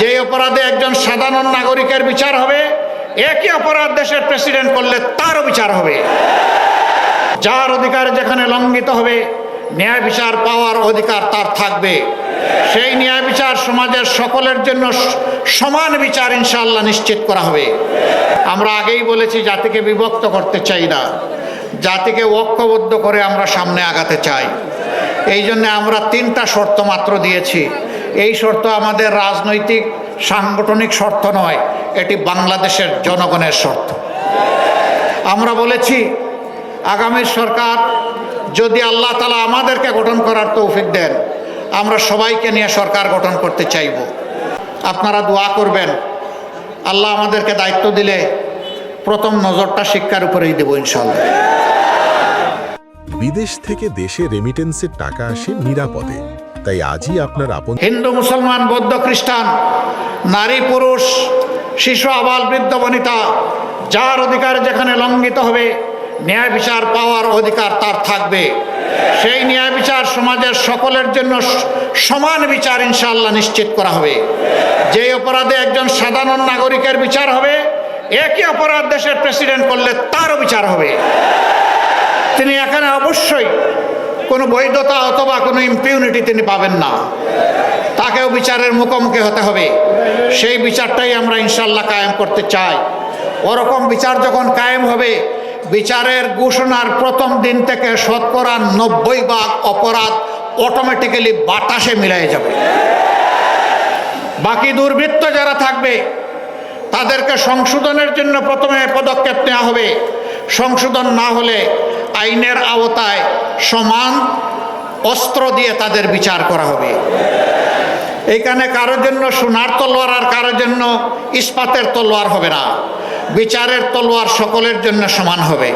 যে অপরাধে একজন সাধারণ নাগরিকের বিচার হবে, একই অপরাধ দেশের প্রেসিডেন্ট করলে তারও বিচার হবে। যার অধিকার যেখানে লঙ্ঘিত হবে, ন্যায় বিচার পাওয়ার অধিকার তার থাকবে। সেই ন্যায় বিচার সমাজের সকলের জন্য সমান বিচার ইনশাল্লাহ নিশ্চিত করা হবে। আমরা আগেই বলেছি, জাতিকে বিভক্ত করতে চাই না। জাতিকে ঐক্যবদ্ধ করে আমরা সামনে আগাতে চাই। এই জন্য আমরা তিনটা শর্ত মাত্র দিয়েছি। এই শর্ত আমাদের রাজনৈতিক, সাংগঠনিক শর্ত নয়, এটি বাংলাদেশের জনগণের শর্ত। আমরা বলেছি, আগামী সরকার যদি আল্লাহ তালা আমাদেরকে গঠন করার তৌফিক দেন, আমরা সবাইকে নিয়ে সরকার গঠন করতে চাইব। আপনারা দোয়া করবেন, আল্লাহ আমাদেরকে দায়িত্ব দিলে প্রথম নজরটা শিক্ষার উপরেই দেবো ইনশাল্লাহ বিদেশ থেকে দেশে রেমিটেন্সের টাকা আসে নিরাপদে। তাই আজই আপনার আপন হিন্দু, মুসলমান, বৌদ্ধ, খ্রিস্টান, নারী, পুরুষ, শিশু, আবাল, বৃদ্ধ, বনিতা, যার অধিকার যেখানে লঙ্ঘিত হবে, ন্যায় বিচার পাওয়ার অধিকার তার থাকবে। সেই ন্যায় বিচার সমাজের সকলের জন্য সমান বিচার ইনশাল্লাহ নিশ্চিত করা হবে। যে অপরাধে একজন সাধারণ নাগরিকের বিচার হবে, একই অপরাধ দেশের প্রেসিডেন্ট করলে তারও বিচার হবে। তিনি এখানে অবশ্যই কোনো বৈধতা অথবা কোনো ইম্পিউনিটি তিনি পাবেন না। তাকেও বিচারের মুখোমুখি হতে হবে। সেই বিচারটাই আমরা ইনশাল্লাহ কায়েম করতে চাই। ওরকম বিচার যখন কায়েম হবে, বিচারের ঘোষণার প্রথম দিন থেকে শতকরা নব্বই ভাগ অপরাধ অটোমেটিক্যালি বাতাসে মিলাই যাবে। বাকি দুর্বৃত্ত যারা থাকবে, তাদেরকে সংশোধনের জন্য প্রথমে পদক্ষেপ নেওয়া হবে। সংশোধন না হলে আইনের আওতায় সমান অস্ত্র দিয়ে তাদের বিচার করা হবে। এখানে কারোর জন্য সোনার তলোয়ার আর কারোর জন্য ইস্পাতের তলোয়ার হবে না। বিচারের তলোয়ার সকলের জন্য সমান হবে।